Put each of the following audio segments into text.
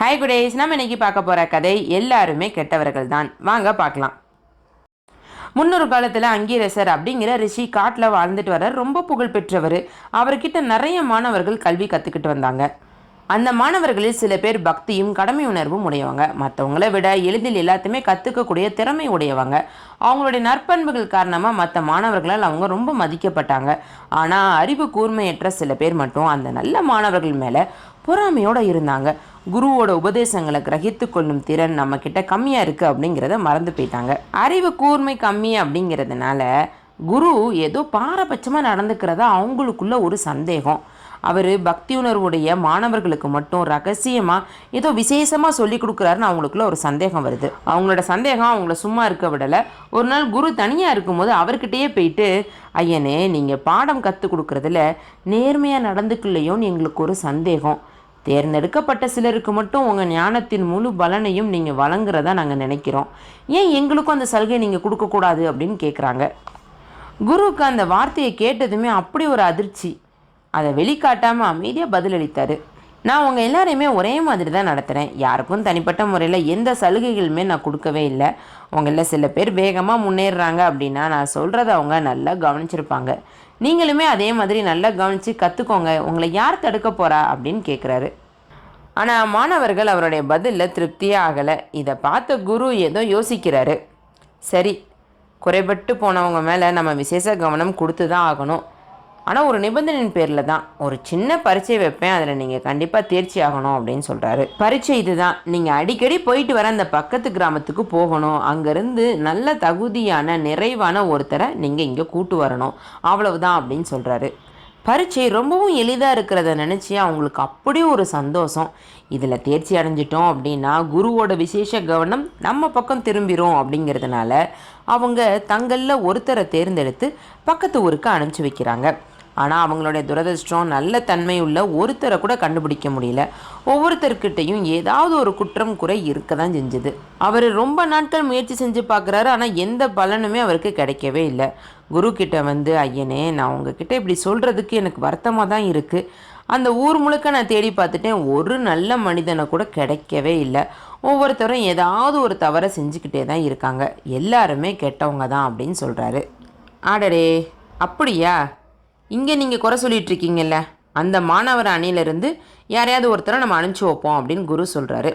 Hi குடேஸ் நம்ம இன்னைக்கு பார்க்க போகிற கதை எல்லாருமே கெட்டவர்கள் தான் வாங்க பார்க்கலாம். முன்னொரு காலத்தில் அங்கீரசர் அப்படிங்கிற ரிஷி காட்டில் வாழ்ந்துட்டு வர ரொம்ப புகழ் பெற்றவர் அவர்கிட்ட நிறைய மாணவர்கள் கல்வி கற்றுக்கிட்டு வந்தாங்க. அந்த மாணவர்களில் சில பேர் பக்தியும் கடமை உணர்வும் உடையவங்க. மற்றவங்களை விட எளிதில் எல்லாத்தையுமே கற்றுக்கக்கூடிய திறமை உடையவங்க. அவங்களுடைய நற்பண்புகள் காரணமாக மற்ற மாணவர்களால் அவங்க ரொம்ப மதிக்கப்பட்டாங்க. ஆனால் அறிவு கூர்மையற்ற சில பேர் மட்டும் அந்த நல்ல மாணவர்கள் மேலே பொறாமையோடு இருந்தாங்க. குருவோட உபதேசங்களை கிரகித்து கொள்ளும் திறன் நம்மக்கிட்ட கம்மியாக இருக்குது அப்படிங்கிறத மறந்து போயிட்டாங்க. அறிவு கூர்மை கம்மி அப்படிங்கிறதுனால குரு ஏதோ பாரபட்சமாக நடந்துக்கிறதா அவங்களுக்குள்ள ஒரு சந்தேகம். அவர் பக்தி உணர்வுடைய மாணவர்களுக்கு மட்டும் ரகசியமாக ஏதோ விசேஷமாக சொல்லி கொடுக்குறாருன்னு அவங்களுக்குள்ள ஒரு சந்தேகம் வருது. அவங்களோட சந்தேகம் அவங்கள சும்மா இருக்க விடலை. ஒரு நாள் குரு தனியாக இருக்கும்போது அவர்கிட்டயே போயிட்டு ஐயனே நீங்கள் பாடம் கற்றுக் கொடுக்குறதுல நேர்மையாக நடந்துக்கலையோன்னு எங்களுக்கு ஒரு சந்தேகம். தேர்ந்தெடுக்கப்பட்ட சிலருக்கு மட்டும் உங்கள் ஞானத்தின் முழு பலனையும் நீங்கள் வழங்குறதா நாங்கள் நினைக்கிறோம். ஏன் எங்களுக்கும் அந்த சலுகை நீங்கள் கொடுக்கக்கூடாது அப்படின்னு கேட்குறாங்க குருவுக்கு அந்த வார்த்தையை கேட்டதுமே அப்படி ஒரு அதிர்ச்சி. அதை வெளிக்காட்டாமல் அமைதியாக பதிலளித்தார். நான் உங்கள் எல்லாரையுமே ஒரே மாதிரி தான் நடத்துகிறேன் யாருக்கும் தனிப்பட்ட முறையில் எந்த சலுகைகளுமே நான் கொடுக்கவே இல்லை. உங்களில் சில பேர் வேகமாக முன்னேறுறாங்க அப்படின்னா நான் சொல்கிறத அவங்க நல்லா கவனிச்சிருப்பாங்க. நீங்களுமே அதே மாதிரி நல்லா கவனித்து கற்றுக்கோங்க உங்களை யார் தடுக்க போகிறா அப்படின்னு கேட்குறாரு ஆனால் மாணவர்கள் அவருடைய பதிலில் திருப்தியே ஆகலை. இதை பார்த்த குரு ஏதோ யோசிக்கிறாரு. சரி குறைபட்டு போனவங்க மேலே நம்ம விசேஷ கவனம் கொடுத்து தான் ஆகணும். ஆனால் ஒரு நிபந்தனையின் பேரில் தான். ஒரு சின்ன பரீட்சை வைப்பேன் அதில் நீங்கள் கண்டிப்பாக தேர்ச்சி ஆகணும் அப்படின்னு சொல்கிறாரு பரீட்சை இதுதான். நீங்கள் அடிக்கடி போயிட்டு வர அந்த பக்கத்து கிராமத்துக்கு போகணும். அங்கேருந்து நல்ல தகுதியான நிறைவான ஒருத்தரை நீங்கள் இங்கே கூட்டு வரணும். அவ்வளவுதான் அப்படின்னு சொல்கிறாரு பரீட்சை ரொம்பவும் எளிதாக இருக்கிறத நினச்சி அவங்களுக்கு அப்படி ஒரு சந்தோஷம். இதில் தேர்ச்சி அடைஞ்சிட்டோம் அப்படின்னா குருவோட விசேஷ கவனம் நம்ம பக்கம் திரும்பிடும் அப்படிங்கிறதுனால அவங்க தங்களில் ஒருத்தரை தேர்ந்தெடுத்து பக்கத்து ஊருக்கு அனுப்பிச்சி வைக்கிறாங்க. ஆனால் அவங்களுடைய துரதிர்ஷ்டம் நல்ல தன்மையுள்ள உள்ள ஒருத்தரை கூட கண்டுபிடிக்க முடியல. ஒவ்வொருத்தர்கிட்டையும் ஏதாவது ஒரு குற்றம் குறை இருக்க தான் செஞ்சுது. அவர் ரொம்ப நாட்கள் முயற்சி செஞ்சு பார்க்குறாரு ஆனால் எந்த பலனுமே அவருக்கு கிடைக்கவே இல்லை. குரு கிட்ட வந்து ஐயனே நான் உங்ககிட்ட இப்படி சொல்கிறதுக்கு எனக்கு வருத்தமாக தான் இருக்குது அந்த ஊர் முழுக்க நான் தேடி பார்த்துட்டேன். ஒரு நல்ல மனிதனை கூட கிடைக்கவே இல்லை. ஒவ்வொருத்தரும் ஏதாவது ஒரு தவறை செஞ்சுக்கிட்டே தான் இருக்காங்க. எல்லாருமே கெட்டவங்க தான் அப்படின்னு சொல்கிறாரு ஆடரே அப்படியா? இங்கே நீங்கள் குறை சொல்லிட்டு இருக்கீங்கல்ல அந்த மாணவர் அணியிலிருந்து யாரையாவது ஒருத்தரை நம்ம அனுப்பிச்சி வைப்போம் அப்படின்னு குரு சொல்கிறாரு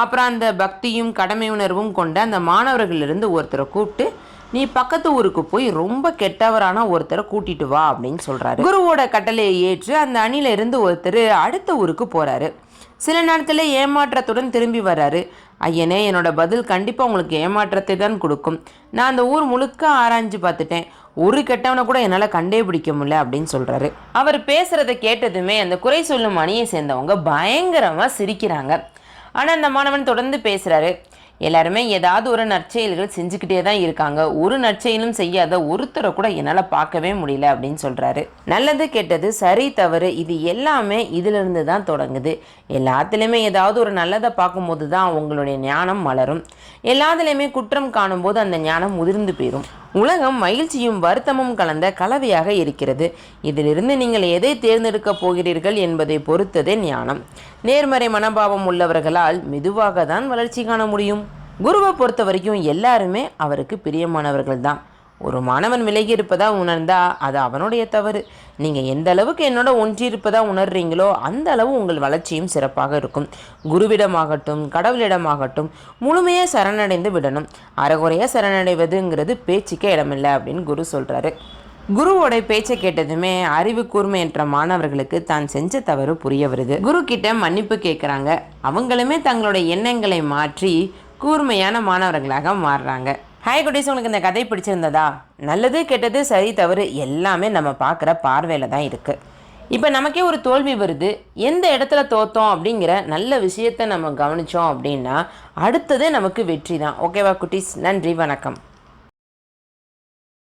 அப்புறம் அந்த பக்தியும் கடமை உணர்வும் கொண்ட அந்த மாணவர்களிலிருந்து ஒருத்தரை கூப்பிட்டு நீ பக்கத்து ஊருக்கு போய் ரொம்ப கெட்டவரான ஒருத்தரை கூட்டிட்டு வா அப்படின்னு சொல்கிறாரு குருவோட கட்டளையை ஏற்று அந்த அணியில இருந்து ஒருத்தர் அடுத்த ஊருக்கு போகிறாரு சில நேரத்தில் ஏமாற்றத்துடன் திரும்பி வர்றாரு. ஐயனே என்னோட பதில் கண்டிப்பாக உங்களுக்கு ஏமாற்றத்தை தான் கொடுக்கும். நான் அந்த ஊர் முழுக்க ஆராய்ஞ்சு பார்த்துட்டேன். ஒரு கெட்டவனை கூட என்னால் கண்டே பிடிக்க முடியல அப்படின்னு சொல்கிறாரு அவர் பேசுகிறத கேட்டதுமே அந்த குறை சொல்லும் அணியை சேர்ந்தவங்க பயங்கரமாக சிரிக்கிறாங்க. ஆனால் அந்த மாணவன் தொடர்ந்து பேசுகிறாரு எல்லாருமே ஏதாவது ஒரு நற்செயல்கள் செஞ்சுக்கிட்டே தான் இருக்காங்க. ஒரு நற்செயலும் செய்யாத ஒருத்தரை கூட என்னால் பார்க்கவே முடியல அப்படின்னு சொல்கிறாரு நல்லது கெட்டது சரி தவறு இது எல்லாமே இதிலிருந்து தான் தொடங்குது. எல்லாத்துலேயுமே ஏதாவது ஒரு நல்லதை பார்க்கும்போது தான் உங்களுடைய ஞானம் மலரும். எல்லாத்துலேயுமே குற்றம் காணும்போது அந்த ஞானம் முதிர்ந்து போயிடும் உலகம் மகிழ்ச்சியும் வருத்தமும் கலந்த கலவையாக இருக்கிறது. இதிலிருந்து நீங்கள் எதை தேர்ந்தெடுக்கப் போகிறீர்கள் என்பதை பொறுத்ததே ஞானம். நேர்மறை மனோபாவம் உள்ளவர்களால் மெதுவாக தான் வளர்ச்சி காண முடியும். குருவை பொறுத்த வரைக்கும் எல்லாருமே அவருக்கு பிரியமானவர்கள் தான் ஒரு மாணவன் விலகி இருப்பதா உணர்ந்தா அது அவனுடைய தவறு. நீங்கள் எந்த அளவுக்கு என்னோட ஒன்றியிருப்பதாக உணர்றீங்களோ அந்த அளவு உங்கள் வளர்ச்சியும் சிறப்பாக இருக்கும். குருவிடமாகட்டும் கடவுளிடமாகட்டும் முழுமையாக சரணடைந்து விடணும். அறகுறையாக சரணடைவதுங்கிறது பேச்சுக்கே இடமில்லை அப்படின்னு குரு சொல்கிறாரு குருவோட பேச்சை கேட்டதுமே அறிவு கூர்மை என்ற மாணவர்களுக்கு தான் செஞ்ச தவறு புரிய வருது. குரு கிட்ட மன்னிப்பு கேட்குறாங்க அவங்களுமே தங்களுடைய எண்ணங்களை மாற்றி கூர்மையான மாணவர்களாக மாறுறாங்க. ஹாய் குட்டீஸ். உங்களுக்கு இந்த கதை பிடிச்சிருந்ததா? நல்லது கெட்டது சரி தவறு எல்லாமே நம்ம பார்க்குற பார்வையில் தான் இருக்குது இப்போ நமக்கே ஒரு தோல்வி வருது. எந்த இடத்துல தோத்தோம் அப்படிங்கிற நல்ல விஷயத்தை நம்ம கவனித்தோம் அப்படின்னா அடுத்ததே நமக்கு வெற்றி தான். ஓகேவா குட்டீஸ்? நன்றி வணக்கம்.